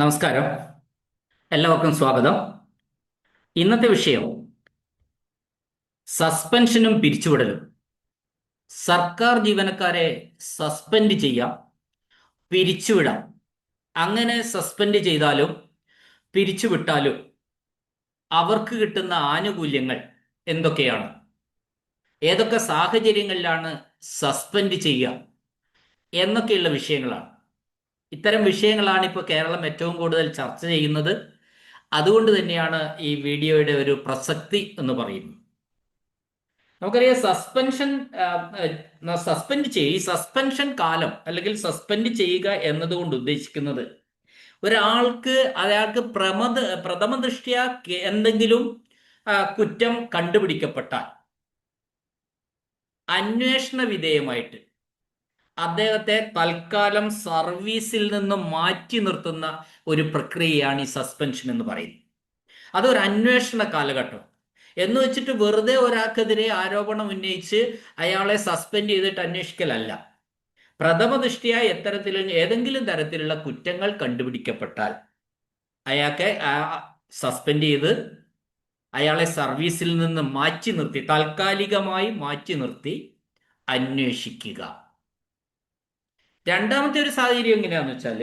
നമസ്കാരം. എല്ലാവർക്കും സ്വാഗതം. ഇന്നത്തെ വിഷയം സസ്പെൻഷനും പിരിച്ചുവിടലും. സർക്കാർ ജീവനക്കാരെ സസ്പെൻഡ് ചെയ്യാം പിരിച്ചുവിടാം. അങ്ങനെ സസ്പെൻഡ് ചെയ്താലും പിരിച്ചുവിട്ടാലും അവർക്ക് കിട്ടുന്ന ആനുകൂല്യങ്ങൾ എന്തൊക്കെയാണ്? ഏതൊക്കെ സാഹചര്യങ്ങളിലാണ് സസ്പെൻഡ് ചെയ്യുക? എന്നൊക്കെയുള്ള വിഷയങ്ങളാണ്. ഇത്തരം വിഷയങ്ങളാണ് ഇപ്പോൾ കേരളം ഏറ്റവും കൂടുതൽ ചർച്ച ചെയ്യുന്നത്. അതുകൊണ്ട് തന്നെയാണ് ഈ വീഡിയോയുടെ ഒരു പ്രസക്തി എന്ന് പറയുന്നത്. നമുക്കറിയാം സസ്പെൻഷൻ സസ്പെൻഡ് ചെയ്യുക ഈ സസ്പെൻഷൻ കാലം അല്ലെങ്കിൽ സസ്പെൻഡ് ചെയ്യുക എന്നതുകൊണ്ട് ഉദ്ദേശിക്കുന്നത് ഒരാൾക്ക് അയാൾക്ക് പ്രമദ പ്രഥമ ദൃഷ്ടിയ എന്തെങ്കിലും കുറ്റം കണ്ടുപിടിക്കപ്പെട്ടാൽ അന്വേഷണ വിധേയമായിട്ട് അദ്ദേഹത്തെ തൽക്കാലം സർവീസിൽ നിന്ന് മാറ്റി നിർത്തുന്ന ഒരു പ്രക്രിയയാണ് ഈ സസ്പെൻഷൻ എന്ന് പറയുന്നത്. അതൊരു അന്വേഷണ കാലഘട്ടം. എന്ന് വെച്ചിട്ട് വെറുതെ ഒരാൾക്കെതിരെ ആരോപണം ഉന്നയിച്ച് അയാളെ സസ്പെൻഡ് ചെയ്തിട്ട് അന്വേഷിക്കലല്ല. പ്രഥമ ദൃഷ്ടിയ എത്തരത്തിലും ഏതെങ്കിലും തരത്തിലുള്ള കുറ്റങ്ങൾ കണ്ടുപിടിക്കപ്പെട്ടാൽ അയാൾക്ക് സസ്പെൻഡ് ചെയ്ത് അയാളെ സർവീസിൽ നിന്ന് മാറ്റി നിർത്തി താൽക്കാലികമായി മാറ്റി നിർത്തി അന്വേഷിക്കുക. രണ്ടാമത്തെ ഒരു സാഹചര്യം എങ്ങനെയാന്ന് വെച്ചാൽ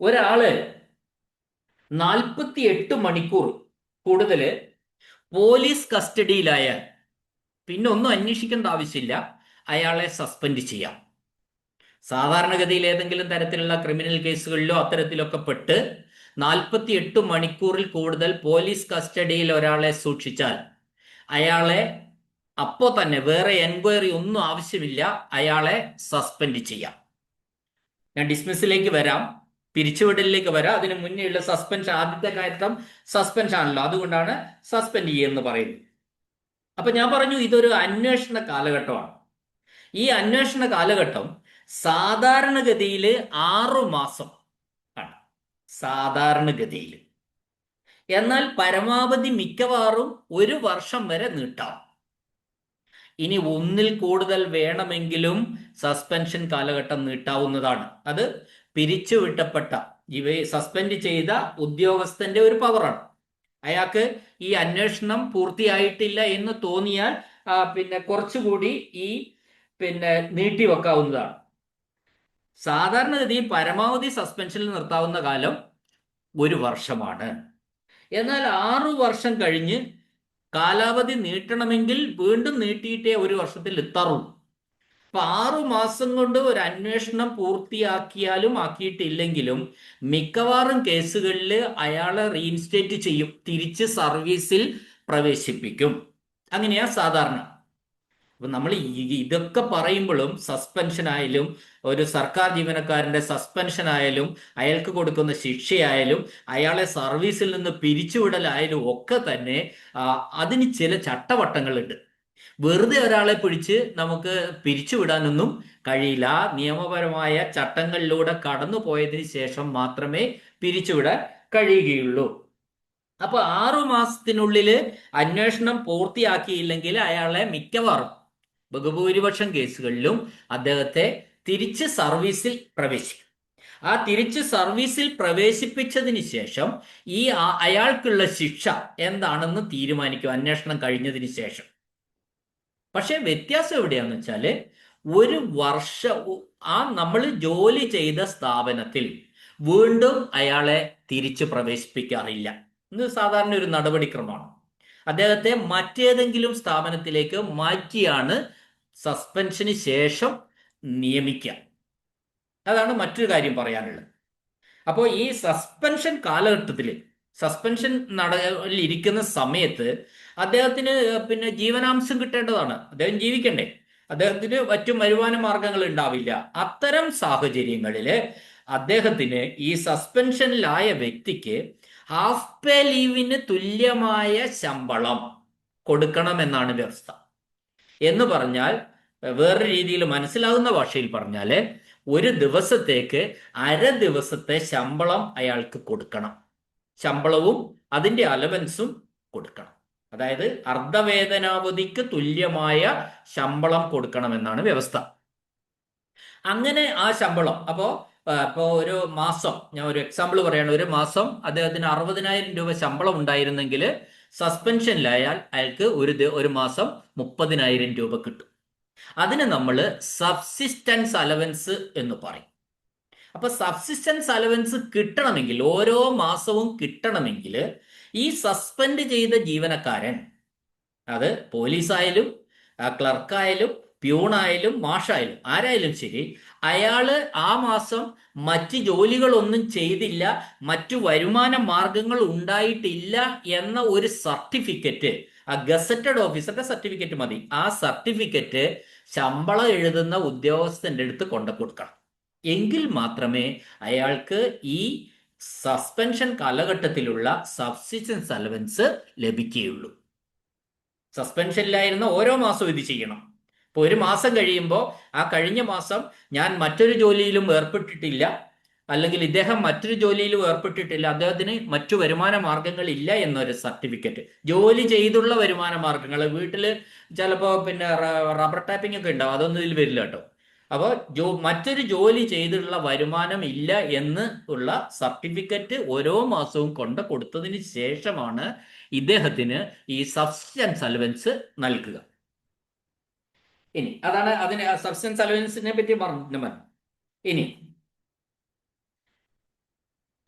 ഒരാൾ നാൽപ്പത്തി എട്ട് മണിക്കൂർ കൂടുതൽ പോലീസ് കസ്റ്റഡിയിലായാൽ പിന്നെ ഒന്നും അന്വേഷിക്കേണ്ട ആവശ്യമില്ല. അയാളെ സസ്പെൻഡ് ചെയ്യാം. സാധാരണഗതിയിൽ ഏതെങ്കിലും തരത്തിലുള്ള ക്രിമിനൽ കേസുകളിലോ അത്തരത്തിലൊക്കെ പെട്ട് നാൽപ്പത്തി എട്ട് മണിക്കൂറിൽ കൂടുതൽ പോലീസ് കസ്റ്റഡിയിൽ ഒരാളെ സൂക്ഷിച്ചാൽ അയാളെ അപ്പോൾ തന്നെ വേറെ എൻക്വയറി ഒന്നും ആവശ്യമില്ല. അയാളെ സസ്പെൻഡ് ചെയ്യാം. ഞാൻ ഡിസ്മിസിലേക്ക് വരാം. പിരിച്ചുവിടലിലേക്ക് വരാം. അതിന് മുന്നേയുള്ള സസ്പെൻഷൻ ആദ്യത്തെ കാര്യം സസ്പെൻഷൻ ആണല്ലോ. അതുകൊണ്ടാണ് സസ്പെൻഡ് ചെയ്യുമെന്ന് പറയുന്നത്. അപ്പൊ ഞാൻ പറഞ്ഞു ഇതൊരു അന്വേഷണ കാലഘട്ടമാണ്. ഈ അന്വേഷണ കാലഘട്ടം സാധാരണഗതിയിൽ ആറു മാസം ആണ്. സാധാരണഗതിയിൽ. എന്നാൽ പരമാവധി മിക്കവാറും ഒരു വർഷം വരെ നീട്ടാം. ഇനി ഒന്നിൽ കൂടുതൽ വേണമെങ്കിലും സസ്പെൻഷൻ കാലഘട്ടം നീട്ടാവുന്നതാണ്. അത് പിരിച്ചുവിട്ടപ്പെട്ട ഇവ സസ്പെൻഡ് ചെയ്ത ഉദ്യോഗസ്ഥന്റെ ഒരു പവറാണ് അയാൾക്ക് ഈ അന്വേഷണം പൂർത്തിയായിട്ടില്ല എന്ന് തോന്നിയാൽ പിന്നെ കുറച്ചുകൂടി ഈ പിന്നെ നീട്ടിവെക്കാവുന്നതാണ് സാധാരണഗതി പരമാവധി സസ്പെൻഷനിൽ നിർത്താവുന്ന കാലം ഒരു വർഷമാണ്. എന്നാൽ ആറു വർഷം കഴിഞ്ഞ് കാലാവധി നീട്ടണമെങ്കിൽ വീണ്ടും നീട്ടിയിട്ടേ ഒരു വർഷത്തിൽ എത്താറുള്ളൂ. അപ്പൊ ആറു മാസം കൊണ്ട് ഒരു അന്വേഷണം പൂർത്തിയാക്കിയാലും ആക്കിയിട്ടില്ലെങ്കിലും മിക്കവാറും കേസുകളിൽ അയാളെ റീഇൻസ്റ്റേറ്റ് ചെയ്യും. തിരിച്ച് സർവീസിൽ പ്രവേശിപ്പിക്കും. അങ്ങനെയാ സാധാരണ. അപ്പൊ നമ്മൾ ഇതൊക്കെ പറയുമ്പോഴും സസ്പെൻഷൻ ആയാലും ഒരു സർക്കാർ ജീവനക്കാരന്റെ സസ്പെൻഷൻ ആയാലും അയാൾക്ക് കൊടുക്കുന്ന ശിക്ഷയായാലും അയാളെ സർവീസിൽ നിന്ന് പിരിച്ചുവിടലായാലും ഒക്കെ തന്നെ അതിന് ചില ചട്ടവട്ടങ്ങളുണ്ട്. വെറുതെ ഒരാളെ പിടിച്ച് നമുക്ക് പിരിച്ചുവിടാനൊന്നും കഴിയില്ല. നിയമപരമായ ചട്ടങ്ങളിലൂടെ കടന്നു പോയതിന് ശേഷം മാത്രമേ പിരിച്ചുവിടാൻ കഴിയുകയുള്ളൂ. അപ്പൊ ആറു മാസത്തിനുള്ളിൽ അന്വേഷണം പൂർത്തിയാക്കിയില്ലെങ്കിൽ അയാളെ മിക്കവാറും ബഹുഭൂരിപക്ഷം കേസുകളിലും അദ്ദേഹത്തെ തിരിച്ച് സർവീസിൽ പ്രവേശിക്കും. ആ തിരിച്ച് സർവീസിൽ പ്രവേശിപ്പിച്ചതിന് ശേഷം ഈ അയാൾക്കുള്ള ശിക്ഷ എന്താണെന്ന് തീരുമാനിക്കും അന്വേഷണം കഴിഞ്ഞതിന് ശേഷം. പക്ഷെ വ്യത്യാസം എവിടെയാന്ന് വെച്ചാൽ ഒരു വർഷ ആ നമ്മൾ ജോലി ചെയ്ത സ്ഥാപനത്തിൽ വീണ്ടും അയാളെ തിരിച്ച് പ്രവേശിപ്പിക്കാറില്ല. ഇത് സാധാരണ ഒരു നടപടിക്രമമാണ്. അദ്ദേഹത്തെ മറ്റേതെങ്കിലും സ്ഥാപനത്തിലേക്ക് മാറ്റിയാണ് സസ്പെൻഷന് ശേഷം നിയമിക്കുക. അതാണ് മറ്റൊരു കാര്യം പറയാനുള്ളത്. അപ്പോൾ ഈ സസ്പെൻഷൻ കാലഘട്ടത്തിൽ സസ്പെൻഷൻ നടക്കുന്ന സമയത്ത് അദ്ദേഹത്തിന് പിന്നെ ജീവനാംശം കിട്ടേണ്ടതാണ്. അദ്ദേഹം ജീവിക്കണ്ടേ. അദ്ദേഹത്തിന് മറ്റു വരുമാന മാർഗങ്ങൾ ഉണ്ടാവില്ല. അത്തരം സാഹചര്യങ്ങളിൽ അദ്ദേഹത്തിന് ഈ സസ്പെൻഷനിലായ വ്യക്തിക്ക് ഹാഫ് പേ ലീവിന് തുല്യമായ ശമ്പളം കൊടുക്കണമെന്നാണ് വ്യവസ്ഥ. എന്ന് പറഞ്ഞാൽ വേറെ രീതിയിൽ മനസ്സിലാകുന്ന ഭാഷയിൽ പറഞ്ഞാൽ ഒരു ദിവസത്തേക്ക് അര ദിവസത്തെ ശമ്പളം അയാൾക്ക് കൊടുക്കണം. ശമ്പളവും അതിന്റെ അലവൻസും കൊടുക്കണം. അതായത് അർദ്ധവേതനാവധിക്ക് തുല്യമായ ശമ്പളം കൊടുക്കണമെന്നാണ് വ്യവസ്ഥ. അങ്ങനെ ആ ശമ്പളം അപ്പോ ഇപ്പോൾ ഒരു മാസം ഞാൻ ഒരു എക്സാമ്പിൾ പറയാണ്. ഒരു മാസം അദ്ദേഹത്തിന് അറുപതിനായിരം രൂപ ശമ്പളം ഉണ്ടായിരുന്നെങ്കിൽ സസ്പെൻഷനിലായാൽ അയാൾക്ക് ഒരു ഒരു മാസം മുപ്പതിനായിരം രൂപ കിട്ടും. അതിന് നമ്മൾ സബ്സിസ്റ്റൻസ് അലവൻസ് എന്ന് പറയും. അപ്പൊ സബ്സിസ്റ്റൻസ് അലവൻസ് കിട്ടണമെങ്കിൽ ഓരോ മാസവും കിട്ടണമെങ്കിൽ ഈ സസ്പെൻഡ് ചെയ്ത ജീവനക്കാരൻ അത് പോലീസായാലും ക്ലർക്കായാലും പ്യൂണായാലും മാഷായാലും ആരായാലും ശരി അയാൾ ആ മാസം മറ്റ് ജോലികളൊന്നും ചെയ്തില്ല മറ്റു വരുമാന മാർഗങ്ങൾ ഉണ്ടായിട്ടില്ല എന്ന ഒരു സർട്ടിഫിക്കറ്റ് ആ ഗസറ്റഡ് ഓഫീസറുടെ സർട്ടിഫിക്കറ്റ് മതി. ആ സർട്ടിഫിക്കറ്റ് ശമ്പളം എഴുതുന്ന ഉദ്യോഗസ്ഥന്റെ അടുത്ത് കൊണ്ടു കൊടുക്കണം. എങ്കിൽ മാത്രമേ അയാൾക്ക് ഈ സസ്പെൻഷൻ കാലഘട്ടത്തിലുള്ള സബ്സിസ്റ്റൻസ് അലവൻസ് ലഭിക്കുകയുള്ളൂ. സസ്പെൻഷനിലായിരുന്ന ഓരോ മാസവും ഇത് ചെയ്യണം. ഇപ്പോൾ ഒരു മാസം കഴിയുമ്പോൾ ആ കഴിഞ്ഞ മാസം ഞാൻ മറ്റൊരു ജോലിയിലും ഏർപ്പെട്ടിട്ടില്ല. അല്ലെങ്കിൽ ഇദ്ദേഹം മറ്റൊരു ജോലിയിലും ഏർപ്പെട്ടിട്ടില്ല. അദ്ദേഹത്തിന് മറ്റു വരുമാന മാർഗങ്ങൾ ഇല്ല എന്നൊരു സർട്ടിഫിക്കറ്റ് ജോലി ചെയ്തുള്ള വരുമാന മാർഗങ്ങൾ വീട്ടിൽ ചിലപ്പോൾ പിന്നെ റബ്ബർ ടാപ്പിംഗ് ഒക്കെ ഉണ്ടാവും. അതൊന്നും ഇതിൽ വരില്ല കേട്ടോ. അപ്പോൾ ജോ മറ്റൊരു ജോലി ചെയ്തിട്ടുള്ള വരുമാനം ഇല്ല എന്ന് ഉള്ള സർട്ടിഫിക്കറ്റ് ഓരോ മാസവും കൊണ്ട് കൊടുത്തതിന് ശേഷമാണ് ഇദ്ദേഹത്തിന് ഈ സബ്സ്റ്റൻസ് അലവൻസ് നൽകുക. ഇനി അതാണ് അതിന് സബ്സ്റ്റൻസ് അലവൻസിനെ പറ്റി പറഞ്ഞു ഇനി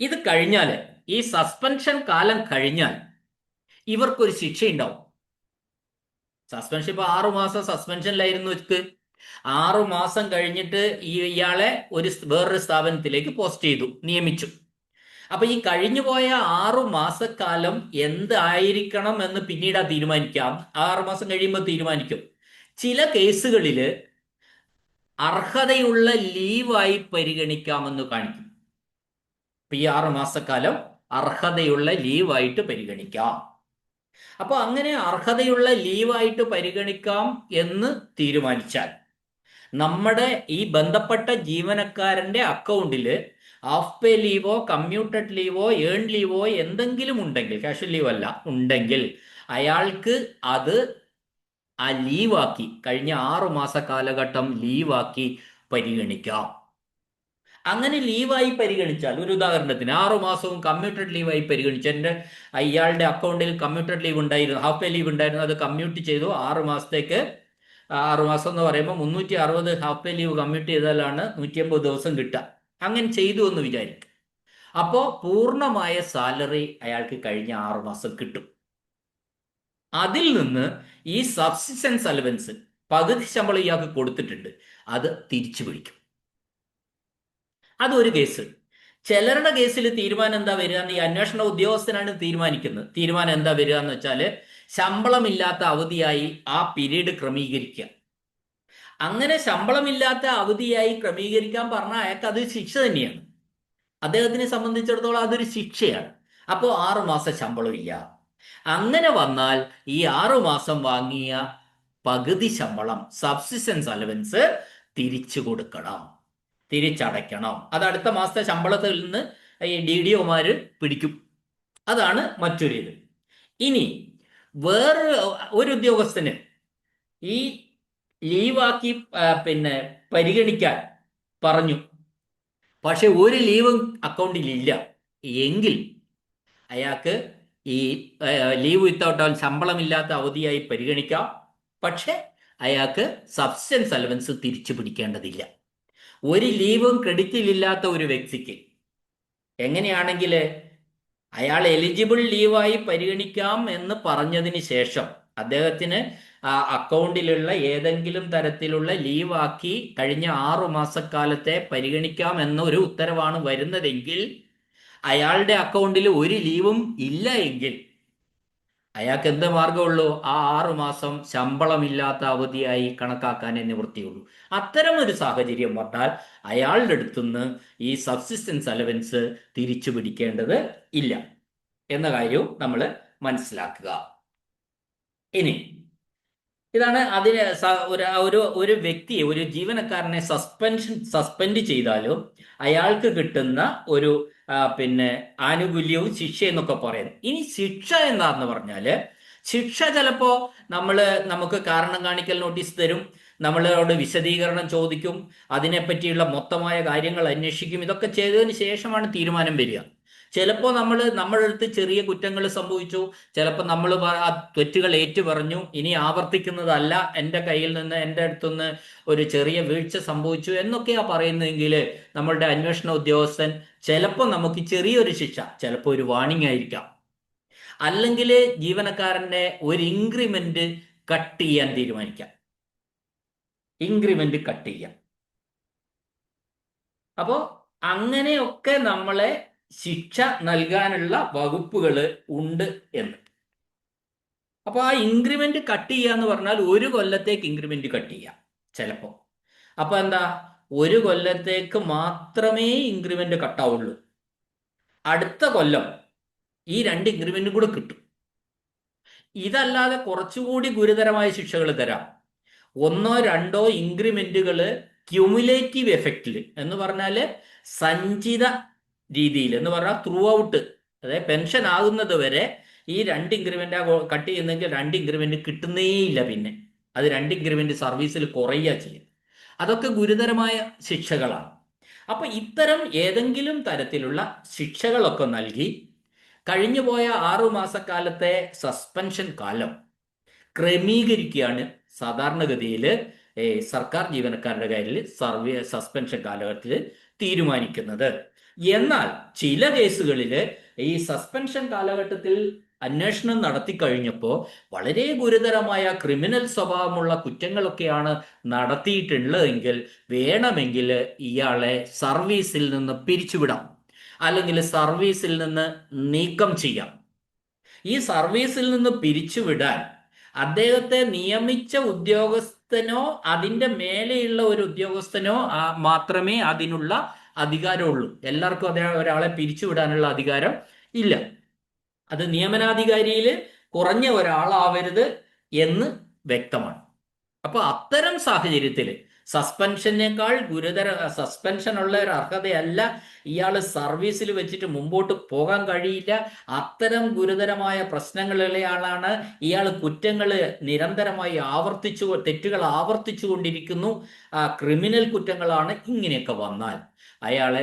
ഇത് കഴിഞ്ഞാൽ ഈ സസ്പെൻഷൻ കാലം കഴിഞ്ഞാൽ ഇവർക്കൊരു ശിക്ഷയുണ്ടാവും. സസ്പെൻഷൻ ഇപ്പൊ ആറു മാസം സസ്പെൻഷനിലായിരുന്നു വെച്ച് ആറു മാസം കഴിഞ്ഞിട്ട് ഇയാളെ ഒരു വേറൊരു സ്ഥാപനത്തിലേക്ക് പോസ്റ്റ് ചെയ്തു നിയമിച്ചു. അപ്പൊ ഈ കഴിഞ്ഞു പോയ ആറു മാസക്കാലം എന്തായിരിക്കണം എന്ന് പിന്നീട് ആ തീരുമാനിക്കാം. ആറു മാസം കഴിയുമ്പോൾ തീരുമാനിക്കും. ചില കേസുകളിൽ അർഹതയുള്ള ലീവായി പരിഗണിക്കാമെന്ന് കാണിക്കും ഇപ്പൊ ഈ ആറു മാസക്കാലം അർഹതയുള്ള ലീവായിട്ട് പരിഗണിക്കാം. അപ്പൊ അങ്ങനെ അർഹതയുള്ള ലീവായിട്ട് പരിഗണിക്കാം എന്ന് തീരുമാനിച്ചാൽ നമ്മുടെ ഈ ബന്ധപ്പെട്ട ജീവനക്കാരന്റെ അക്കൗണ്ടിൽ ഹാഫ് പേ ലീവോ കമ്മ്യൂട്ടഡ് ലീവോ ഏൺ ലീവോ എന്തെങ്കിലും ഉണ്ടെങ്കിൽ കാഷ്വൽ ലീവ് അല്ല ഉണ്ടെങ്കിൽ അയാൾക്ക് അത് ആ ലീവാക്കി കഴിഞ്ഞ ആറു മാസ കാലഘട്ടം ലീവാക്കി പരിഗണിക്കാം. അങ്ങനെ ലീവായി പരിഗണിച്ചാൽ ഒരു ഉദാഹരണത്തിന് ആറു മാസവും കമ്മ്യൂട്ടഡ് ലീവായി പരിഗണിച്ചു എന്റെ ഇയാളുടെ അക്കൗണ്ടിൽ കമ്മ്യൂട്ടഡ് ലീവ് ഉണ്ടായിരുന്നു ഹാഫ് പേ ലീവ് ഉണ്ടായിരുന്നു അത് കമ്മ്യൂട്ട് ചെയ്തു. ആറു മാസത്തേക്ക് ആറു മാസം എന്ന് പറയുമ്പോൾ മുന്നൂറ്റി അറുപത് ഹാഫ് പേ ലീവ് കമ്മ്യൂട്ട് ചെയ്താലാണ് നൂറ്റി അമ്പത് ദിവസം കിട്ടുക. അങ്ങനെ ചെയ്തു എന്ന് വിചാരിക്കും അപ്പോൾ പൂർണമായ സാലറി അയാൾക്ക് കഴിഞ്ഞ ആറു മാസം കിട്ടും. അതിൽ നിന്ന് ഈ സബ്സിസ്റ്റൻസ് അലവൻസ് പകുതി ശമ്പളം ഇയാൾക്ക് കൊടുത്തിട്ടുണ്ട്. അത് തിരിച്ചു പിടിക്കും. അതൊരു കേസ്. ചിലരുടെ കേസിൽ തീരുമാനം എന്താ വരിക? ഈ അന്വേഷണ ഉദ്യോഗസ്ഥനാണ് തീരുമാനിക്കുന്നത്. തീരുമാനം എന്താ വരിക എന്ന് വെച്ചാൽ ശമ്പളമില്ലാത്ത അവധിയായി ആ പീരീഡ് ക്രമീകരിക്കുക. അങ്ങനെ ശമ്പളമില്ലാത്ത അവധിയായി ക്രമീകരിക്കാൻ പറഞ്ഞാൽ അയാൾക്ക് അത് ശിക്ഷ തന്നെയാണ്. അദ്ദേഹത്തിനെ സംബന്ധിച്ചിടത്തോളം അതൊരു ശിക്ഷയാണ്. അപ്പോൾ ആറുമാസം ശമ്പളമില്ല. അങ്ങനെ വന്നാൽ ഈ ആറുമാസം വാങ്ങിയ പകുതി ശമ്പളം സബ്സിസ്റ്റൻസ് അലവൻസ് തിരിച്ചു കൊടുക്കണം. തിരിച്ചടയ്ക്കണം. അത് അടുത്ത മാസത്തെ ശമ്പളത്തിൽ നിന്ന് ഈ ഡി ഡി ഒമാര് പിടിക്കും. അതാണ് മറ്റൊരു ഇത്. ഇനി വേറെ ഒരു ഉദ്യോഗസ്ഥന് ഈ ലീവാക്കി പിന്നെ പരിഗണിക്കാൻ പറഞ്ഞു. പക്ഷെ ഒരു ലീവും അക്കൗണ്ടിൽ ഇല്ല എങ്കിൽ അയാൾക്ക് ഈ ലീവ് വിത്തൗട്ട് ശമ്പളമില്ലാത്ത അവധിയായി പരിഗണിക്കാം. പക്ഷെ അയാൾക്ക് സബ്സ്റ്റൻസ് അലവൻസ് തിരിച്ചു പിടിക്കേണ്ടതില്ല. ഒരു ലീവും ക്രെഡിറ്റിലില്ലാത്ത ഒരു വ്യക്തിക്ക് എങ്ങനെയാണെങ്കിൽ അയാൾ എലിജിബിൾ ലീവായി പരിഗണിക്കാം എന്ന് പറഞ്ഞതിന് ശേഷം അദ്ദേഹത്തിന് അക്കൗണ്ടിലുള്ള ഏതെങ്കിലും തരത്തിലുള്ള ലീവാക്കി കഴിഞ്ഞ ആറു മാസക്കാലത്തെ പരിഗണിക്കാം എന്നൊരു ഉത്തരവാണ് വരുന്നതെങ്കിൽ അയാളുടെ അക്കൗണ്ടിൽ ഒരു ലീവും ഇല്ല എങ്കിൽ അയാൾക്ക് എന്ത് മാർഗമുള്ളൂ ആ ആറു മാസം ശമ്പളമില്ലാത്ത അവധിയായി കണക്കാക്കാനേ നിവൃത്തിയുള്ളൂ. അത്തരം ഒരു സാഹചര്യം വന്നാൽ അയാളുടെ അടുത്തുനിന്ന് ഈ സബ്സിസ്റ്റൻസ് അലവൻസ് തിരിച്ചു പിടിക്കേണ്ടത് ഇല്ല എന്ന കാര്യവും നമ്മൾ മനസ്സിലാക്കുക. ഇനി ഇതാണ് അതിന് ഒരു ഒരു വ്യക്തി വ്യക്തിയെ ഒരു ജീവനക്കാരനെ സസ്പെൻഷൻ സസ്പെൻഡ് ചെയ്താലും അയാൾക്ക് കിട്ടുന്ന ഒരു പിന്നെ ആനുകൂല്യവും ശിക്ഷ എന്നൊക്കെ പറയുന്നത് ഇനി ശിക്ഷ എന്താന്ന് പറഞ്ഞാൽ ശിക്ഷ ചിലപ്പോ നമ്മൾ നമുക്ക് കാരണം കാണിക്കൽ നോട്ടീസ് തരും. നമ്മളോട് വിശദീകരണം ചോദിക്കും. അതിനെപ്പറ്റിയുള്ള മൊത്തമായ കാര്യങ്ങൾ അന്വേഷിക്കും. ഇതൊക്കെ ചെയ്തതിന് ശേഷമാണ് തീരുമാനം വരിക. ചിലപ്പോൾ നമ്മൾ നമ്മുടെ അടുത്ത് ചെറിയ കുറ്റങ്ങൾ സംഭവിച്ചു. ചിലപ്പോൾ നമ്മൾ ആ തെറ്റുകൾ ഏറ്റു പറഞ്ഞു ഇനി ആവർത്തിക്കുന്നതല്ല. എന്റെ കയ്യിൽ നിന്ന് എന്റെ അടുത്തുനിന്ന് ഒരു ചെറിയ വീഴ്ച സംഭവിച്ചു എന്നൊക്കെയാ പറയുന്നതെങ്കിൽ നമ്മളുടെ അന്വേഷണ ഉദ്യോഗസ്ഥൻ ചിലപ്പോൾ നമുക്ക് ചെറിയൊരു ശിക്ഷ ചിലപ്പോൾ ഒരു വാണിംഗ് ആയിരിക്കാം. അല്ലെങ്കിൽ ജീവനക്കാരന്റെ ഒരു ഇൻക്രിമെന്റ് കട്ട് ചെയ്യാൻ തീരുമാനിക്കാം. ഇൻക്രിമെന്റ് കട്ട് ചെയ്യാം. അപ്പോൾ അങ്ങനെയൊക്കെ നമ്മളെ ശിക്ഷ നൽകാനുള്ള വകുപ്പുകൾ ഉണ്ട് എന്ന്. അപ്പൊ ആ ഇൻക്രിമെന്റ് കട്ട് ചെയ്യുക എന്ന് പറഞ്ഞാൽ ഒരു കൊല്ലത്തേക്ക് ഇൻക്രിമെന്റ് കട്ട് ചെയ്യാം ചിലപ്പോ. അപ്പൊ എന്താ? ഒരു കൊല്ലത്തേക്ക് മാത്രമേ ഇൻക്രിമെന്റ് കട്ടാവുള്ളൂ അടുത്ത കൊല്ലം ഈ രണ്ട് ഇൻക്രിമെന്റും കൂടെ കിട്ടും. ഇതല്ലാതെ കുറച്ചുകൂടി ഗുരുതരമായ ശിക്ഷകൾ തരാം. ഒന്നോ രണ്ടോ ഇൻക്രിമെന്റുകൾ ക്യുമുലേറ്റീവ് എഫക്റ്റിൽ എന്ന് പറഞ്ഞാൽ സഞ്ചിത രീതിയിൽ എന്ന് പറഞ്ഞാൽ ത്രൂ ഔട്ട് അതായത് പെൻഷൻ ആകുന്നത് വരെ ഈ രണ്ട് ഇൻക്രിമെന്റ് കട്ട് ചെയ്യുന്നെങ്കിൽ രണ്ട് ഇൻക്രിമെന്റ് കിട്ടുന്നേയില്ല പിന്നെ. അത് രണ്ട് ഇൻക്രിമെന്റ് സർവീസിൽ കുറയുക ചെയ്യും അതൊക്കെ ഗുരുതരമായ ശിക്ഷകളാണ്. അപ്പൊ ഇത്തരം ഏതെങ്കിലും തരത്തിലുള്ള ശിക്ഷകളൊക്കെ നൽകി കഴിഞ്ഞുപോയ ആറു മാസക്കാലത്തെ സസ്പെൻഷൻ കാലം ക്രമീകരിക്കുകയാണ് സാധാരണഗതിയിൽ സർക്കാർ ജീവനക്കാരുടെ കാര്യത്തിൽ സർവേ സസ്പെൻഷൻ കാലഘട്ടത്തിൽ തീരുമാനിക്കുന്നത്. എന്നാൽ ചില കേസുകളിൽ ഈ സസ്പെൻഷൻ കാലഘട്ടത്തിൽ അന്വേഷണം നടത്തി കഴിഞ്ഞപ്പോൾ വളരെ ഗുരുതരമായ ക്രിമിനൽ സ്വഭാവമുള്ള കുറ്റങ്ങളൊക്കെയാണ് നടത്തിയിട്ടുള്ളതെങ്കിൽ വേണമെങ്കിൽ ഇയാളെ സർവീസിൽ നിന്ന് പിരിച്ചുവിടാം. അല്ലെങ്കിൽ സർവീസിൽ നിന്ന് നീക്കം ചെയ്യാം. ഈ സർവീസിൽ നിന്ന് പിരിച്ചുവിടാൻ അദ്ദേഹത്തെ നിയമിച്ച ഉദ്യോഗസ്ഥനോ അതിന്റെ മേലെയുള്ള ഒരു ഉദ്യോഗസ്ഥനോ മാത്രമേ അതിനുള്ള അധികാരമുള്ളൂ. എല്ലാവർക്കും അതേ ഒരാളെ പിരിച്ചുവിടാനുള്ള അധികാരം ഇല്ല. അത് നിയമനാധികാരിയിൽ കുറഞ്ഞ ഒരാളാവരുത് എന്ന് വ്യക്തമാണ്. അപ്പൊ അത്തരം സാഹചര്യത്തിൽ സസ്പെൻഷനേക്കാൾ ഗുരുതര സസ്പെൻഷൻ ഉള്ള ഒരു അർഹതയല്ല ഇയാൾ സർവീസിൽ വെച്ചിട്ട് മുമ്പോട്ട് പോകാൻ കഴിയില്ല. അത്തരം ഗുരുതരമായ പ്രശ്നങ്ങളുള്ള ആളാണ് ഇയാൾ കുറ്റങ്ങൾ നിരന്തരമായി ആവർത്തിച്ചു തെറ്റുകൾ ആവർത്തിച്ചു കൊണ്ടിരിക്കുന്നു ക്രിമിനൽ കുറ്റങ്ങളാണ് ഇങ്ങനെയൊക്കെ വന്നാൽ. അയാളെ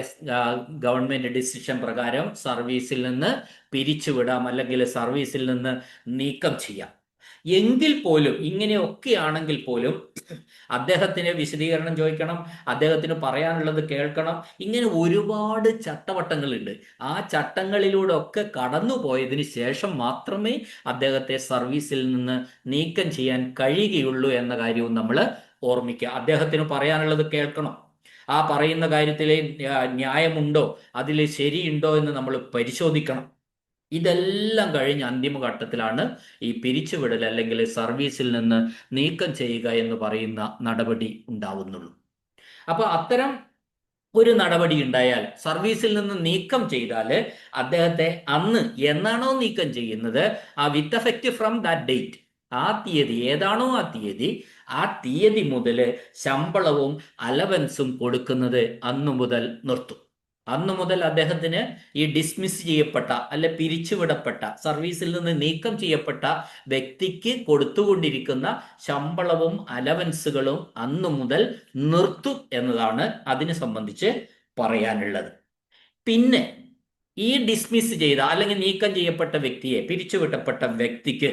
ഗവൺമെന്റ് ഡിസിഷൻ പ്രകാരം സർവീസിൽ നിന്ന് പിരിച്ചുവിടാം അല്ലെങ്കിൽ സർവീസിൽ നിന്ന് നീക്കം ചെയ്യാം. എങ്കിൽ പോലും ഇങ്ങനെയൊക്കെ ആണെങ്കിൽ പോലും അദ്ദേഹത്തിന് വിശദീകരണം ചോദിക്കണം അദ്ദേഹത്തിന് പറയാനുള്ളത് കേൾക്കണം. ഇങ്ങനെ ഒരുപാട് ചട്ടവട്ടങ്ങളുണ്ട്. ആ ചട്ടങ്ങളിലൂടെ ഒക്കെ കടന്നു പോയതിന് ശേഷം മാത്രമേ അദ്ദേഹത്തെ സർവീസിൽ നിന്ന് നീക്കം ചെയ്യാൻ കഴിയുകയുള്ളൂ എന്ന കാര്യവും നമ്മൾ ഓർമ്മിക്കുക. അദ്ദേഹത്തിന് പറയാനുള്ളത് കേൾക്കണം. ആ പറയുന്ന കാര്യത്തിൽ ന്യായമുണ്ടോ? അതിൽ ശരിയുണ്ടോ എന്ന് നമ്മൾ പരിശോധിക്കണം. ഇതെല്ലാം കഴിഞ്ഞ് അന്തിമഘട്ടത്തിലാണ് ഈ പിരിച്ചുവിടൽ അല്ലെങ്കിൽ സർവീസിൽ നിന്ന് നീക്കം ചെയ്യുക എന്ന് പറയുന്ന നടപടി ഉണ്ടാവുന്നുള്ളൂ. അപ്പോൾ അത്തരം ഒരു നടപടി ഉണ്ടായാൽ സർവീസിൽ നിന്ന് നീക്കം ചെയ്താൽ അദ്ദേഹത്തെ അന്ന് എന്നാണോ നീക്കം ചെയ്യുന്നത്? ആ with effect from that date. ആ തീയതി ഏതാണോ ആ തീയതി ആ തീയതി മുതൽ ശമ്പളവും അലവൻസും കൊടുക്കുന്നത് അന്നു മുതൽ നിർത്തും. അന്നു മുതൽ അദ്ദേഹത്തിന് ഈ ഡിസ്മിസ് ചെയ്യപ്പെട്ട അല്ലെ പിരിച്ചുവിടപ്പെട്ട സർവീസിൽ നിന്ന് നീക്കം ചെയ്യപ്പെട്ട വ്യക്തിക്ക് കൊടുത്തുകൊണ്ടിരിക്കുന്ന ശമ്പളവും അലവൻസുകളും അന്നു മുതൽ നിർത്തും എന്നതാണ് അതിനെ സംബന്ധിച്ച് പറയാനുള്ളത്. പിന്നെ ഈ ഡിസ്മിസ് ചെയ്ത അല്ലെങ്കിൽ നീക്കം ചെയ്യപ്പെട്ട വ്യക്തിയെ പിരിച്ചുവിട്ടപ്പെട്ട വ്യക്തിക്ക്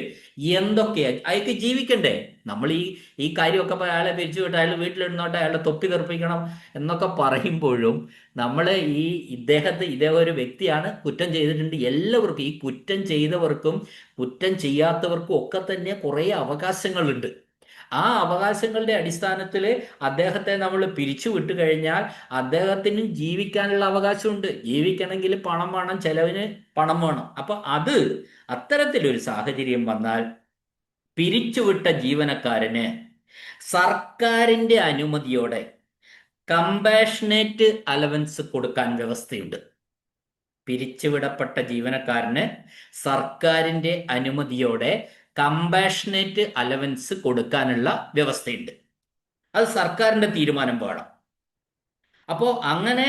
എന്തൊക്കെയാ അയാൾക്ക് ജീവിക്കണ്ടേ? നമ്മൾ ഈ ഈ കാര്യമൊക്കെ അയാളെ പിരിച്ചുവിട്ട് അയാൾ വീട്ടിലിരുന്നോട്ടെ അയാളെ തൊപ്പി തെറിപ്പിക്കണം എന്നൊക്കെ പറയുമ്പോഴും നമ്മൾ ഈ ഇദ്ദേഹത്തെ ഇതേ ഒരു വ്യക്തിയാണ് കുറ്റം ചെയ്തിട്ടുണ്ട്. എല്ലാവർക്കും ഈ കുറ്റം ചെയ്തവർക്കും കുറ്റം ചെയ്യാത്തവർക്കും ഒക്കെ തന്നെ കുറേ അവകാശങ്ങളുണ്ട്. ആ അവകാശങ്ങളുടെ അടിസ്ഥാനത്തിൽ അദ്ദേഹത്തെ നമ്മൾ പിരിച്ചു വിട്ടു കഴിഞ്ഞാൽ അദ്ദേഹത്തിന് ജീവിക്കാനുള്ള അവകാശമുണ്ട്. ജീവിക്കണമെങ്കിൽ പണം വേണം ചെലവിന് പണം വേണം. അപ്പൊ അത് അത്തരത്തിലൊരു സാഹചര്യം വന്നാൽ പിരിച്ചുവിട്ട ജീവനക്കാരന് സർക്കാരിന്റെ അനുമതിയോടെ കമ്പാഷനേറ്റ് അലവൻസ് കൊടുക്കാൻ വ്യവസ്ഥയുണ്ട്. പിരിച്ചുവിടപ്പെട്ട ജീവനക്കാരന് സർക്കാരിന്റെ അനുമതിയോടെ കമ്പാഷനേറ്റ് അലവൻസ് കൊടുക്കാനുള്ള വ്യവസ്ഥയുണ്ട്. അത് സർക്കാരിന്റെ തീരുമാനം വേണം. അപ്പോൾ അങ്ങനെ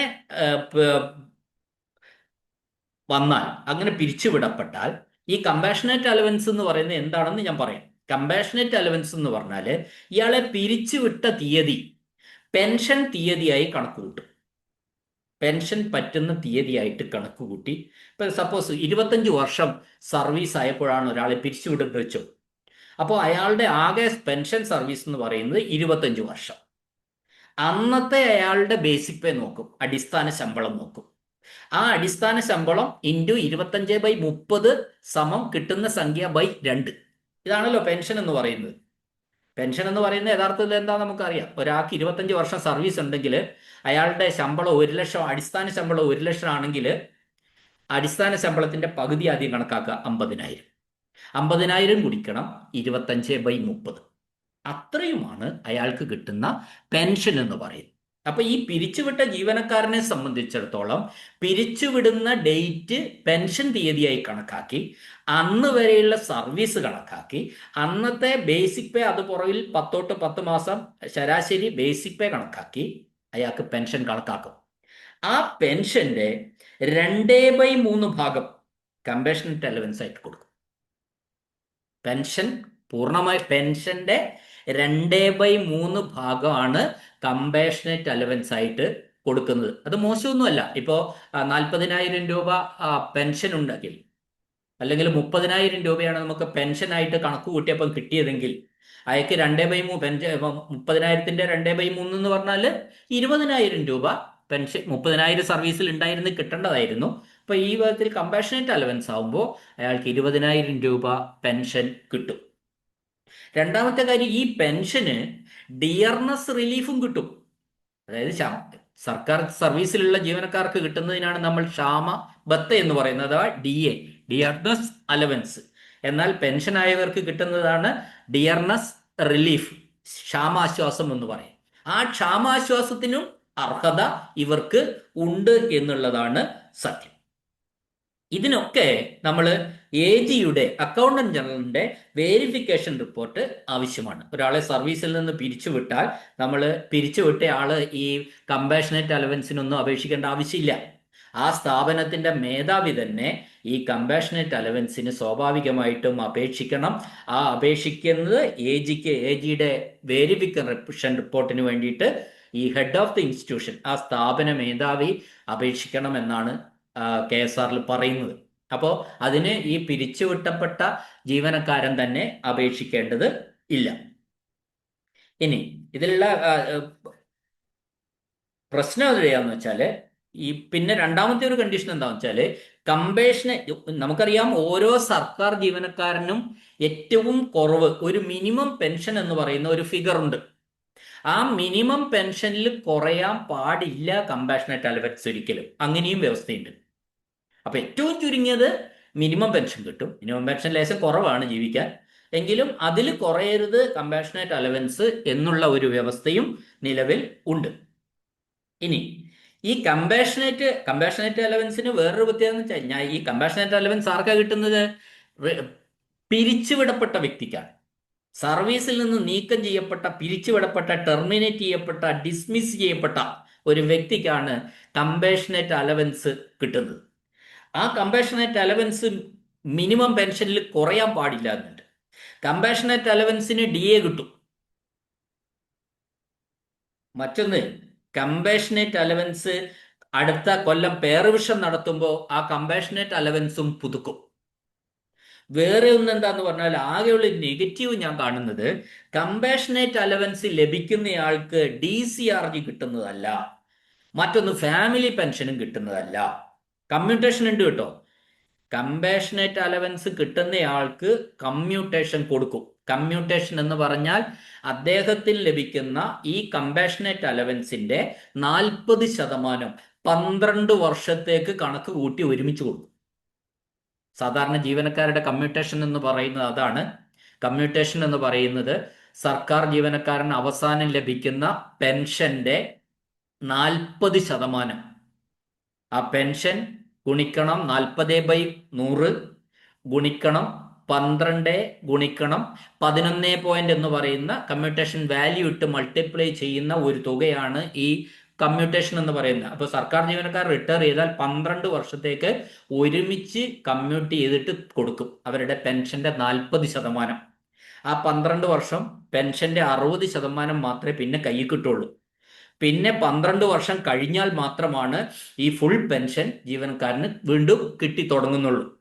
വന്നാൽ അങ്ങനെ പിരിച്ചുവിടപ്പെട്ടാൽ ഈ കമ്പാഷനേറ്റ് അലവൻസ് എന്ന് പറയുന്നത് എന്താണെന്ന് ഞാൻ പറയാം. കമ്പാഷനേറ്റ് അലവൻസ് എന്ന് പറഞ്ഞാൽ ഇയാളെ പിരിച്ചുവിട്ട തീയതി പെൻഷൻ തീയതിയായി കണക്ക് കൂട്ടും. പെൻഷൻ പറ്റുന്ന തീയതിയായിട്ട് കണക്ക് കൂട്ടി. ഇപ്പൊ സപ്പോസ് ഇരുപത്തഞ്ച് വർഷം സർവീസ് ആയപ്പോഴാണ് ഒരാളെ പിരിച്ചുവിടുന്നത് വെച്ചു. അപ്പോൾ അയാളുടെ ആകെ പെൻഷൻ സർവീസ് എന്ന് പറയുന്നത് ഇരുപത്തഞ്ച് വർഷം. അന്നത്തെ അയാളുടെ ബേസിക് പേ നോക്കും. അടിസ്ഥാന ശമ്പളം നോക്കും. ആ അടിസ്ഥാന ശമ്പളം ഇന്റു ഇരുപത്തഞ്ച് ബൈ മുപ്പത് സമം കിട്ടുന്ന സംഖ്യ ബൈ രണ്ട്. ഇതാണല്ലോ പെൻഷൻ എന്ന് പറയുന്നത്. പെൻഷൻ എന്ന് പറയുന്നത് യഥാർത്ഥത്തിൽ എന്താ നമുക്കറിയാം. ഒരാൾക്ക് ഇരുപത്തഞ്ച് വർഷം സർവീസ് ഉണ്ടെങ്കിൽ അയാളുടെ ശമ്പളം ഒരു ലക്ഷം അടിസ്ഥാന ശമ്പളം ഒരു ലക്ഷം ആണെങ്കിൽ അടിസ്ഥാന ശമ്പളത്തിന്റെ പകുതി ആദ്യം കണക്കാക്കുക അമ്പതിനായിരം. അമ്പതിനായിരം കുടിക്കണം ഇരുപത്തഞ്ച് ബൈ മുപ്പത്. അത്രയുമാണ് അയാൾക്ക് കിട്ടുന്ന പെൻഷൻ എന്ന് പറയുന്നത്. അപ്പൊ ഈ പിരിച്ചുവിട്ട ജീവനക്കാരനെ സംബന്ധിച്ചിടത്തോളം പിരിച്ചുവിടുന്ന ഡേറ്റ് പെൻഷൻ തീയതിയായി കണക്കാക്കി അന്ന് വരെയുള്ള സർവീസ് കണക്കാക്കി അന്നത്തെ ബേസിക് പേ അത് പുറകിൽ പത്തോട്ട് പത്ത് മാസം ശരാശരി ബേസിക് പേ കണക്കാക്കി അയാൾക്ക് പെൻഷൻ കണക്കാക്കും. ആ പെൻഷന്റെ രണ്ടേ ബൈ മൂന്ന് ഭാഗം കമ്പേഷനറ്റ് അലവൻസ് ആയിട്ട് കൊടുക്കും. പെൻഷൻ പൂർണമായി പെൻഷന്റെ രണ്ടേ ബൈ മൂന്ന് ഭാഗമാണ് കമ്പേഷനറ്റ് അലവൻസ് ആയിട്ട് കൊടുക്കുന്നത്. അത് മോശമൊന്നുമല്ല. ഇപ്പോൾ നാൽപ്പതിനായിരം രൂപ പെൻഷൻ ഉണ്ടെങ്കിൽ അല്ലെങ്കിൽ മുപ്പതിനായിരം രൂപയാണ് നമുക്ക് പെൻഷനായിട്ട് കണക്ക് കൂട്ടിയപ്പം കിട്ടിയതെങ്കിൽ അയാൾക്ക് രണ്ടേ ബൈ മൂ പെൻഷൻ മുപ്പതിനായിരത്തിന്റെ രണ്ടേ ബൈ മൂന്ന് എന്ന് പറഞ്ഞാൽ ഇരുപതിനായിരം രൂപ പെൻഷൻ മുപ്പതിനായിരം സർവീസിൽ ഉണ്ടായിരുന്ന് കിട്ടേണ്ടതായിരുന്നു. അപ്പൊ ഈ വിധത്തിൽ കമ്പാഷനേറ്റ് അലവൻസ് ആകുമ്പോൾ അയാൾക്ക് ഇരുപതിനായിരം രൂപ പെൻഷൻ കിട്ടും. രണ്ടാമത്തെ കാര്യം ഈ പെൻഷന് ഡിയർനെസ് റിലീഫും കിട്ടും. അതായത് സർക്കാർ സർവീസിലുള്ള ജീവനക്കാർക്ക് കിട്ടുന്നതിനാണ് നമ്മൾ ക്ഷാമ ബത്ത എന്ന് പറയുന്നത് അഥവാ ഡി എ ഡിയർനെസ് അലവൻസ്. എന്നാൽ പെൻഷൻ ആയവർക്ക് കിട്ടുന്നതാണ് ഡിയർനെസ് റിലീഫ് ക്ഷാമാശ്വാസം എന്ന് പറയും. ആ ക്ഷാമാശ്വാസത്തിനും അർഹത ഇവർക്ക് ഉണ്ട് എന്നുള്ളതാണ് സത്യം. ഇതിനൊക്കെ നമ്മൾ എ ജിയുടെ അക്കൗണ്ടന്റ് ജനറലിന്റെ വേരിഫിക്കേഷൻ റിപ്പോർട്ട് ആവശ്യമാണ്. ഒരാളെ സർവീസിൽ നിന്ന് പിരിച്ചുവിട്ടാൽ നമ്മൾ പിരിച്ചുവിട്ട ആൾ ഈ കമ്പാഷനേറ്റ് അലവൻസിനൊന്നും അപേക്ഷിക്കേണ്ട ആവശ്യമില്ല. ആ സ്ഥാപനത്തിന്റെ മേധാവി തന്നെ ഈ കമ്പാഷനേറ്റ് അലവൻസിന് സ്വാഭാവികമായിട്ടും അപേക്ഷിക്കണം. ആ അപേക്ഷിക്കുന്നത് എ ജിക്ക് എ ജിയുടെ വേരിഫിക്കേഷൻ റിപ്പോർട്ടിന് വേണ്ടിയിട്ട് ഈ ഹെഡ് ഓഫ് ദി ഇൻസ്റ്റിറ്റ്യൂഷൻ ആ സ്ഥാപന മേധാവി അപേക്ഷിക്കണം എന്നാണ് കെ എസ് ആറിൽ പറയുന്നത്. അപ്പോൾ അതിന് ഈ പിരിച്ചുവിട്ടപ്പെട്ട ജീവനക്കാരൻ തന്നെ അപേക്ഷിക്കേണ്ടത് ഇല്ല. ഇനി ഇതിലുള്ള പ്രശ്നം എവിടെയാന്ന് വെച്ചാൽ ഈ പിന്നെ രണ്ടാമത്തെ ഒരു കണ്ടീഷൻ എന്താണെന്ന് വെച്ചാൽ കമ്പേഷന് നമുക്കറിയാം ഓരോ സർക്കാർ ജീവനക്കാരനും ഏറ്റവും കുറവ് ഒരു മിനിമം പെൻഷൻ എന്ന് പറയുന്ന ഒരു ഫിഗർ ഉണ്ട്. ആ മിനിമം പെൻഷനിൽ കുറയാൻ പാടില്ല കമ്പാഷനറ്റ് അലവൻസ് ഒരിക്കലും. അങ്ങനെയും വ്യവസ്ഥയുണ്ട്. അപ്പൊ ഏറ്റവും ചുരുങ്ങിയത് മിനിമം പെൻഷൻ കിട്ടും. മിനിമം പെൻഷൻ ലേശം കുറവാണ് ജീവിക്കാൻ. എങ്കിലും അതിൽ കുറയരുത് കമ്പാഷനേറ്റ് അലവൻസ് എന്നുള്ള ഒരു വ്യവസ്ഥയും നിലവിൽ ഉണ്ട്. ഇനി ഈ കമ്പാഷനേറ്റ് കമ്പാഷനേറ്റ് അലവൻസിന് വേറൊരു പ്രത്യേകത എന്ന് വെച്ചാൽ ഞാൻ ഈ കമ്പാഷനേറ്റ് അലവൻസ് ആർക്കാ കിട്ടുന്നത്? പിരിച്ചുവിടപ്പെട്ട വ്യക്തിക്കാണ്. സർവീസിൽ നിന്ന് നീക്കം ചെയ്യപ്പെട്ട പിരിച്ചുവിടപ്പെട്ട ടെർമിനേറ്റ് ചെയ്യപ്പെട്ട ഡിസ്മിസ് ചെയ്യപ്പെട്ട ഒരു വ്യക്തിക്കാണ് കമ്പാഷനേറ്റ് അലവൻസ് കിട്ടുന്നത്. ആ കമ്പാഷനേറ്റ് അലവൻസ് മിനിമം പെൻഷനിൽ കുറയാൻ പാടില്ല എന്നുണ്ട്. കമ്പാഷനേറ്റ് അലവൻസിന് ഡി എ കിട്ടും. മറ്റൊന്ന് കമ്പാഷനേറ്റ് അലവൻസ് അടുത്ത കൊല്ലം പേർവിഷം നടത്തുമ്പോൾ ആ കമ്പാഷനേറ്റ് അലവൻസും പുതുക്കും. വേറെ ഒന്ന് എന്താന്ന് പറഞ്ഞാൽ ആകെയുള്ള നെഗറ്റീവ് ഞാൻ കാണുന്നത് കമ്പാഷനേറ്റ് അലവൻസ് ലഭിക്കുന്നയാൾക്ക് ഡി സി ആർ ജി കിട്ടുന്നതല്ല. മറ്റൊന്ന് ഫാമിലി പെൻഷനും കിട്ടുന്നതല്ല. കമ്മ്യൂട്ടേഷൻ ഉണ്ട് കേട്ടോ. കമ്പാഷനേറ്റ് അലവൻസ് കിട്ടുന്നയാൾക്ക് കമ്മ്യൂട്ടേഷൻ കൊടുക്കും. കമ്മ്യൂട്ടേഷൻ എന്ന് പറഞ്ഞാൽ അദ്ദേഹത്തിന് ലഭിക്കുന്ന ഈ കമ്പാഷനേറ്റ് അലവൻസിന്റെ നാൽപ്പത് ശതമാനം പന്ത്രണ്ട് വർഷത്തേക്ക് കണക്ക് കൂട്ടി ഒരുമിച്ച് കൊടുക്കും. സാധാരണ ജീവനക്കാരുടെ കമ്മ്യൂട്ടേഷൻ എന്ന് പറയുന്നത് അതാണ്. കമ്മ്യൂട്ടേഷൻ എന്ന് പറയുന്നത് സർക്കാർ ജീവനക്കാരൻ അവസാനം ലഭിക്കുന്ന പെൻഷന്റെ നാൽപ്പത് ശതമാനം. ആ പെൻഷൻ ഗുണിക്കണം നാൽപ്പത് ബൈ നൂറ് ഗുണിക്കണം പന്ത്രണ്ട് ഗുണിക്കണം പതിനൊന്ന് പോയിന്റ് എന്ന് പറയുന്ന കമ്മ്യൂട്ടേഷൻ വാല്യൂ ഇട്ട് മൾട്ടിപ്ലൈ ചെയ്യുന്ന ഒരു തുകയാണ് ഈ കമ്മ്യൂട്ടേഷൻ എന്ന് പറയുന്നത്. അപ്പോൾ സർക്കാർ ജീവനക്കാർ റിട്ടയർ ചെയ്താൽ പന്ത്രണ്ട് വർഷത്തേക്ക് ഒരുമിച്ച് കമ്മ്യൂട്ട് ചെയ്തിട്ട് കൊടുക്കും. അവരുടെ പെൻഷന്റെ നാൽപ്പത് ശതമാനം. ആ പന്ത്രണ്ട് വർഷം പെൻഷന്റെ അറുപത് ശതമാനം മാത്രമേ പിന്നെ കൈ കിട്ടുള്ളൂ പിന്നെ പന്ത്രണ്ട് വർഷം കഴിഞ്ഞാൽ മാത്രമാണ് ഈ ഫുൾ പെൻഷൻ ജീവനക്കാരന് വീണ്ടും കിട്ടി തുടങ്ങുന്നുള്ളൂ.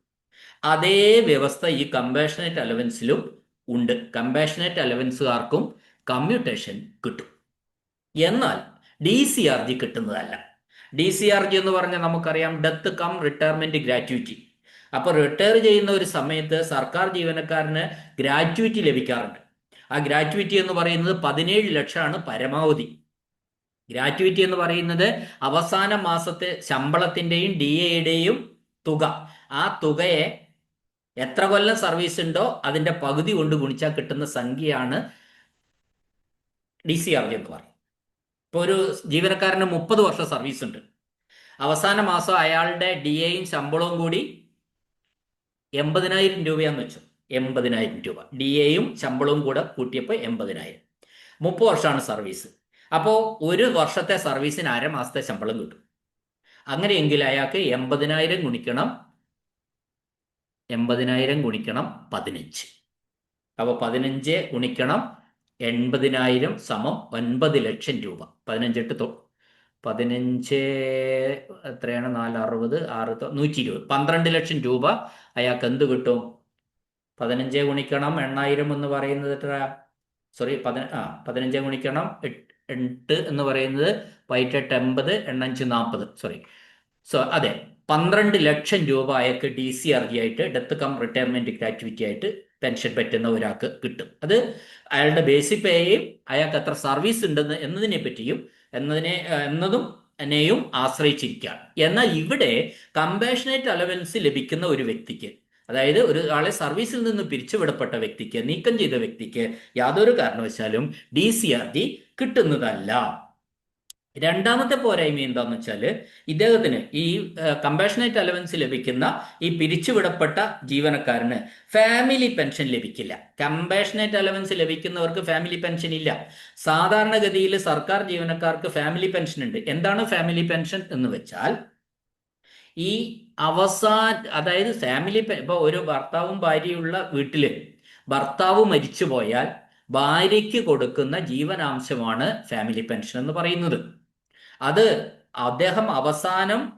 അതേ വ്യവസ്ഥ ഈ കമ്പാഷനേറ്റ് അലവൻസിലും ഉണ്ട്. കമ്പാഷനേറ്റ് അലവൻസുകാർക്കും കമ്മ്യൂട്ടേഷൻ കിട്ടും. എന്നാൽ ഡി സി ആർ ജി കിട്ടുന്നതല്ല. ഡി സി ആർ ജി എന്ന് പറഞ്ഞാൽ നമുക്കറിയാം ഡെത്ത് കം റിട്ടയർമെന്റ് ഗ്രാറ്റുവിറ്റി അപ്പോൾ റിട്ടയർ ചെയ്യുന്ന ഒരു സമയത്ത് സർക്കാർ ജീവനക്കാരന് ഗ്രാറ്റുവിറ്റി ലഭിക്കാറുണ്ട്. ആ ഗ്രാറ്റുവിറ്റി എന്ന് പറയുന്നത് പതിനേഴ് ലക്ഷമാണ് പരമാവധി. ഗ്രാറ്റുവിറ്റി എന്ന് പറയുന്നത് അവസാന മാസത്തെ ശമ്പളത്തിന്റെയും ഡി എയുടെയും തുക. ആ തുകയെ എത്ര കൊല്ലം സർവീസ് ഉണ്ടോ അതിന്റെ പകുതി കൊണ്ട് ഗുണിച്ചാൽ കിട്ടുന്ന സംഖ്യയാണ് ഡി സി ആർ ജി എന്ന് പറയും ഇപ്പോൾ ഒരു ജീവനക്കാരന് മുപ്പത് വർഷം സർവീസ് ഉണ്ട് അവസാന മാസം അയാളുടെ ഡി എയും ശമ്പളവും കൂടി എൺപതിനായിരം രൂപയാന്ന് വെച്ചു. എൺപതിനായിരം രൂപ. ഡി എയും ശമ്പളവും കൂടെ കൂട്ടിയപ്പോൾ എൺപതിനായിരം. മുപ്പത് വർഷമാണ് സർവീസ്. അപ്പോൾ ഒരു വർഷത്തെ സർവീസിന് അരമാസത്തെ ശമ്പളം കിട്ടും. അങ്ങനെയെങ്കിൽ അയാൾക്ക് എൺപതിനായിരം ഗുണിക്കണം എൺപതിനായിരം ഗുണിക്കണം പതിനഞ്ച്. അപ്പോൾ പതിനഞ്ച് ഗുണിക്കണം എൺപതിനായിരം സമം ഒൻപത് ലക്ഷം രൂപ. പതിനഞ്ചെട്ട് തൊ പതിനഞ്ച് എത്രയാണ്? നാല് അറുപത് ആറ് നൂറ്റി ഇരുപത് പന്ത്രണ്ട് ലക്ഷം രൂപ അയാൾക്ക് എന്ത് കിട്ടും? പതിനഞ്ച് ഗുണിക്കണം എണ്ണായിരം എന്ന് പറയുന്നത് എത്ര സോറി പതിന ആ പതിനഞ്ച് ഗുണിക്കണം എട്ട് എന്ന് പറയുന്നത് വൈറ്റെട്ട് എൺപത് എണ്ണഞ്ച് നാൽപ്പത്. സോറി സോ അതെ. പന്ത്രണ്ട് ലക്ഷം രൂപ അയാൾക്ക് ഡി സി ആർ ജി ആയിട്ട് ഡെത്ത് കം റിട്ടയർമെന്റ് ഗ്രാറ്റുവിറ്റി ആയിട്ട് പെൻഷൻ പറ്റുന്ന ഒരാൾക്ക് കിട്ടും. അത് അയാളുടെ ബേസിക് പേയും അയാൾക്ക് എത്ര സർവീസ് ഉണ്ടെന്ന് എന്നതിനെ പറ്റിയും എന്നതിനെ എന്നതും എന്നെയും ആശ്രയിച്ചിരിക്കുകയാണ്. എന്നാൽ ഇവിടെ കമ്പാഷനേറ്റ് അലവൻസ് ലഭിക്കുന്ന ഒരു വ്യക്തിക്ക് അതായത് ഒരു ആളെ സർവീസിൽ നിന്ന് പിരിച്ചുവിടപ്പെട്ട വ്യക്തിക്ക് നീക്കം ചെയ്ത വ്യക്തിക്ക് യാതൊരു കാരണവശാലും ഡി സി ആർ ജി കിട്ടുന്നതല്ല. രണ്ടാമത്തെ പോരായ്മ എന്താന്ന് വെച്ചാൽ ഇദ്ദേഹത്തിന് ഈ കമ്പാഷനേറ്റ് അലവൻസ് ലഭിക്കുന്ന ഈ പിരിച്ചുവിടപ്പെട്ട ജീവനക്കാരന് ഫാമിലി പെൻഷൻ ലഭിക്കില്ല. കമ്പാഷനേറ്റ് അലവൻസ് ലഭിക്കുന്നവർക്ക് ഫാമിലി പെൻഷൻ ഇല്ല. സാധാരണഗതിയിൽ സർക്കാർ ജീവനക്കാർക്ക് ഫാമിലി പെൻഷൻ ഉണ്ട്. എന്താണ് ഫാമിലി പെൻഷൻ എന്ന് വെച്ചാൽ ഈ അവസാന അതായത് ഫാമിലി ഇപ്പൊ ഒരു ഭർത്താവും ഭാര്യയുള്ള വീട്ടിൽ ഭർത്താവ് മരിച്ചു പോയാൽ ഭാര്യയ്ക്ക് കൊടുക്കുന്ന ജീവനാംശമാണ് ഫാമിലി പെൻഷൻ എന്ന് പറയുന്നത്. അത് അദ്ദേഹം അവസാനം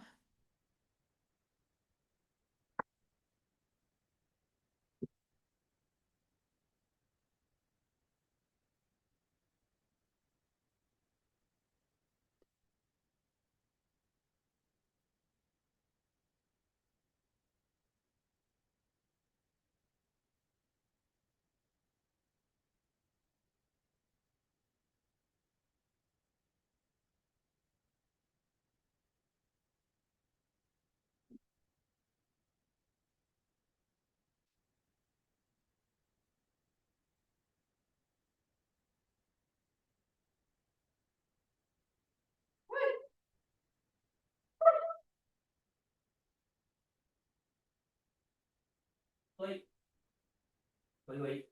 പോയി പോയി പോയി